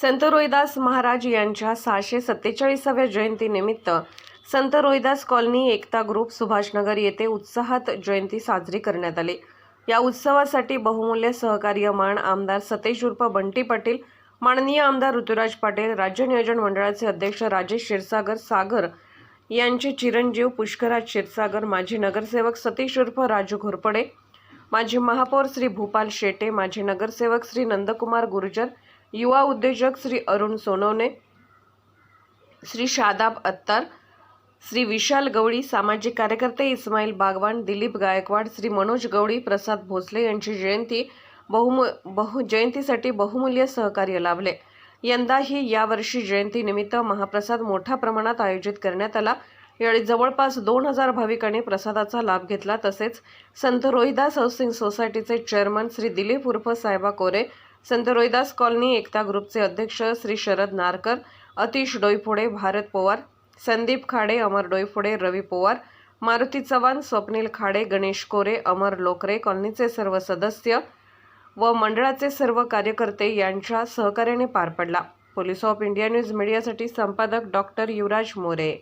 संत रोहिदास महाराज यांच्या सहाशे सत्तेचाळीसाव्या जयंतीनिमित्त संत रोहिदास कॉलनी एकता ग्रुप सुभाषनगर येथे उत्साहात जयंती साजरी करण्यात आली. या उत्सवासाठी बहुमूल्य सहकार्य मान आमदार सतेश उर्फ बंटी पाटील माननीय आमदार ऋतुराज पाटील राज्य नियोजन मंडळाचे अध्यक्ष राजेश क्षीरसागर सागर यांचे चिरंजीव पुष्कराज क्षीरसागर माजी नगरसेवक सतीश उर्फ राजू घोरपडे माजी महापौर श्री भूपाल शेटे माजी नगरसेवक श्री नंदकुमार गुर्जर युवा उद्योजक श्री अरुण सोनवणे श्री शादाब अत्तार श्री विशाल गवळी सामाजिक कार्यकर्ते इस्माईल बागवान दिलीप गायकवाड श्री मनोज गवळी प्रसाद भोसले यांची जयंती बहुमू बहु जयंतीसाठी बहुमूल्य सहकार्य लाभले. यंदाही यावर्षी जयंतीनिमित्त महाप्रसाद मोठ्या प्रमाणात आयोजित करण्यात आला. यावेळी जवळपास दोन हजार भाविकांनी प्रसादाचा लाभ घेतला. तसेच संत रोहिदास हाऊसिंग सोसायटीचे चेअरमन श्री दिलीप उर्फ साहेबा कोरे संत रोहिदास कॉलनी एकता ग्रुपचे अध्यक्ष श्री शरद नारकर अतिश डोईफोडे भारत पवार संदीप खाडे अमर डोईफोडे रवी पवार मारुती चव्हाण स्वप्नील खाडे गणेश कोरे अमर लोकरे कॉलनीचे सर्व सदस्य व मंडळाचे सर्व कार्यकर्ते यांच्या सहकार्याने पार पडला. पोलीस ऑफ इंडिया न्यूज मीडियासाठी संपादक डॉक्टर युवराज मोरे.